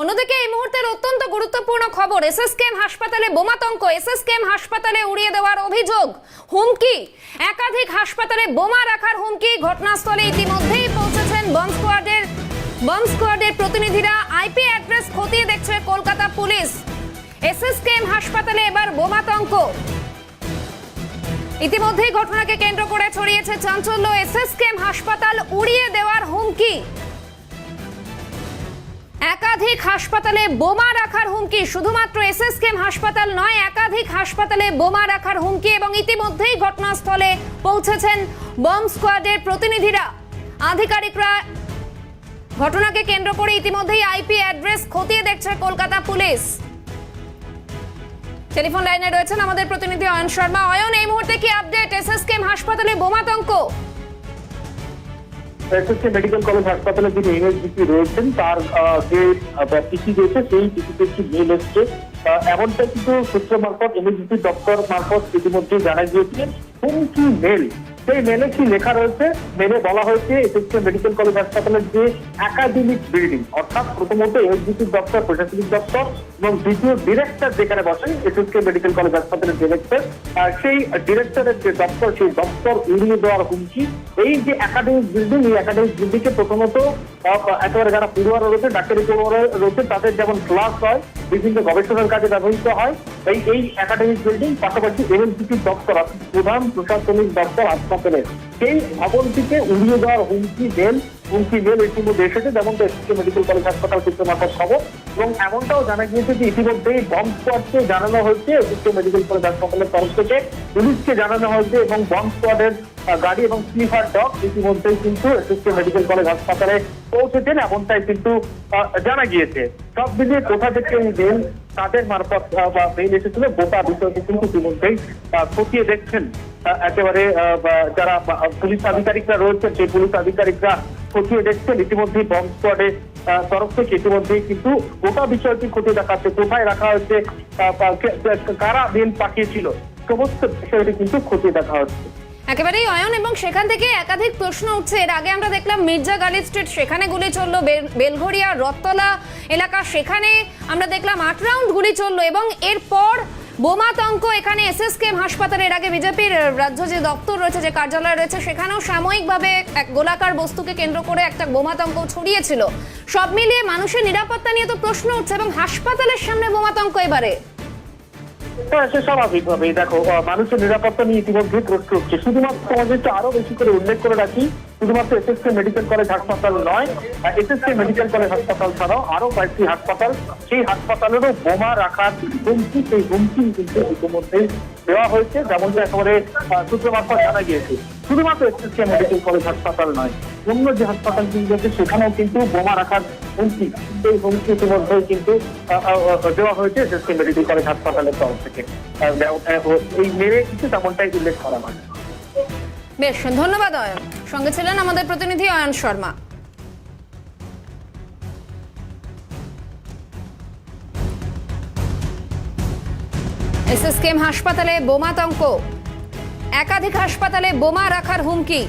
অন্যদিকে এই মুহূর্তের অত্যন্ত গুরুত্বপূর্ণ খবর, এসএসকেএম হাসপাতালে বোমাতঙ্ক, এসএসকেএম হাসপাতালে উড়িয়ে দেওয়ার অভিযোগ। হুমকি, একাধিক হাসপাতালে বোমা রাখার হুমকি ঘটনাস্থলে ইতিমধ্যেই পৌঁছেছেন বম স্কোয়াডের বম স্কোয়াডের প্রতিনিধিরা। আইপি অ্যাড্রেস খতিয়ে দেখছে কলকাতা পুলিশ। এসএসকেএম হাসপাতালে এবার বোমাতঙ্ক। ইতিমধ্যেই ঘটনাকে কেন্দ্র করে ছড়িয়েছে চাঞ্চল্য। এসএসকেএম হাসপাতাল উড়িয়ে দেওয়ার হুমকি। একাধিক হাসপাতালে বোমা রাখার হুমকি, শুধুমাত্র এসএসকেএম হাসপাতাল নয়, একাধিক হাসপাতালে বোমা রাখার হুমকি এবং ইতিমধ্যেই ঘটনাস্থলে পৌঁছেছেন বম স্কোয়াডের প্রতিনিধিরা। আধিকারিকরা ঘটনাকে কেন্দ্র করে ইতিমধ্যেই আইপি অ্যাড্রেস খতিয়ে দেখছে কলকাতা পুলিশ। টেলিফোন লাইনে রয়েছেন আমাদের প্রতিনিধি অয়ন শর্মা। অয়ন, এই মুহূর্তে কি আপডেট? এসএসকেএম হাসপাতালে বোমাতঙ্ক? এসএসকে মেডিকেল কলেজ হাসপাতালে যিনি এমএসডিপি রয়েছেন, তার যে পিসি রয়েছে, সেই পিসিতে একটি মেল এসছে। এমনটা কিন্তু সূত্র মারফত এমএসডিপি দপ্তর মারফত ইতিমধ্যে জানা গিয়েছে। হুমকি মেল সেই মেলে কি লেখা রয়েছে? মেলে বলা হয়েছে এসএসকে মেডিকেল কলেজ হাসপাতালের যে একাডেমিক বিল্ডিং অর্থাৎ প্রথমত এসডিপি দপ্তর, প্রশাসনিক দপ্তর এবং দ্বিতীয় ডিরেক্টর যেখানে বসেন এসএসকে মেডিকেল কলেজ হাসপাতালের ডিরেক্টর সেই ডিরেক্টরের যে দপ্তর, সেই দপ্তর উড়িয়ে দেওয়ার হুমকি। এই যে একাডেমিক বিল্ডিং এই একাডেমিক বিল্ডিংকে প্রথমত একেবারে যারা পড়ুয়ারা রয়েছে, ডাক্তারি পড়ুয়ারা রয়েছে, তাদের যেমন ক্লাস হয়, বিভিন্ন গবেষণার কাজে ব্যবহৃত হয় এই এই একাডেমিক বিল্ডিং পাশাপাশি এনএলসিপি দপ্তর প্রধান প্রশাসনিক দপ্তর হাসপাতালের। সেই ভবনটিকে উড়িয়ে দেওয়ার হুমকি দেন হুমকি মেল ইতিমধ্যে এসেছে যেমন মেডিকেল কলেজ হাসপাতাল সূত্রে মারফত খবর। এবং এমনটাও জানা গিয়েছে যে ইতিমধ্যেই বম স্কোয়াডকে জানানো হয়েছে এসএসকে মেডিকেল কলেজ হাসপাতালের তরফ থেকে। পুলিশকে জানানো হয়েছে এবং বম স্কোয়াডের গাড়ি এবং স্লিপার ডগ ইতিমধ্যেই কিন্তু এসএসকে মেডিকেল কলেজ হাসপাতালে পৌঁছেছেন, এমনটাই কিন্তু জানা গিয়েছে। সব মিলিয়ে কোথা থেকে এই মেল তাদের মারফত বা মেল এসেছিল, গোটা বিষয়টি কিন্তু ইতিমধ্যেই খতিয়ে দেখছেন। একেবারে যারা পুলিশ আধিকারিকরা রয়েছেন সেই পুলিশ আধিকারিকরা খতিয়ে দেখছেন, ইতিমধ্যেই বম স্কোয়াডে তরফ থেকে ইতিমধ্যেই কিন্তু গোটা বিষয়টি খতিয়ে দেখাচ্ছে। কোথায় রাখা হয়েছে কারা মেল পাঠিয়েছিল সমস্ত বিষয়টি কিন্তু খতিয়ে দেখা হচ্ছে। একেবারেই অয়ন, এবং সেখান থেকে একাধিক প্রশ্ন উঠছে। এর আগে আমরা দেখলাম মির্জা গালি স্ট্রিট সেখানে গুলি চলল। বেল- বেলঘরিয়া রত্তলা এলাকা, সেখানে আমরা দেখলাম আট রাউন্ড গুলি চলল, এবং এরপর বোমাতঙ্ক, এখানে এসএসকেএম হাসপাতালে। এর আগে বিজেপির রাজ্য যে দপ্তর রয়েছে, যে কার্যালয় রয়েছে, সেখানেও সাময়িকভাবে এক গোলাকার বস্তুকে কেন্দ্র করে একটা বোমাতঙ্ক ছড়িয়েছিল। সব মিলিয়ে মানুষের নিরাপত্তা নিয়ে তো প্রশ্ন উঠছে এবং হাসপাতালের সামনে বোমাতঙ্ক এবারে। হ্যাঁ সে স্বাভাবিকভাবেই দেখো মানুষের নিরাপত্তা নিয়ে ইতিমধ্যে প্রশ্ন উঠছে। শুধুমাত্র তোমাদেরকে আরও বেশি করে উল্লেখ করে রাখি, শুধুমাত্র এসএসকে মেডিকেল কলেজ হাসপাতাল নয় এসএসকে মেডিকেল কলেজ হাসপাতাল ছাড়াও আরও কয়েকটি হাসপাতাল, সেই হাসপাতালেরও বোমা রাখার হুমকি, সেই হুমকি কিন্তু ইতিমধ্যেই দেওয়া হয়েছে, যেমনটা একেবারে সূত্র মারফত জানা গিয়েছে। শুধুমাত্র এসএসকে মেডিকেল কলেজ হাসপাতাল নয় অন্য যে হাসপাতালগুলি রয়েছে সেখানেও কিন্তু বোমা রাখার হুমকি। সেই হুমকি ইতিমধ্যেই কিন্তু দেওয়া হয়েছে এসএসকে মেডিকেল কলেজ হাসপাতালের তরফ থেকে। এই মেরে কিন্তু তেমনটাই উল্লেখ করা হয়। বেশ, ধন্যবাদ, অয়ন। সঙ্গে ছিলেন আমাদের প্রতিনিধি অয়ন শর্মা। এসএসকেএম হাসপাতালে বোমাতঙ্ক। একাধিক হাসপাতালে বোমা রাখার হুমকি।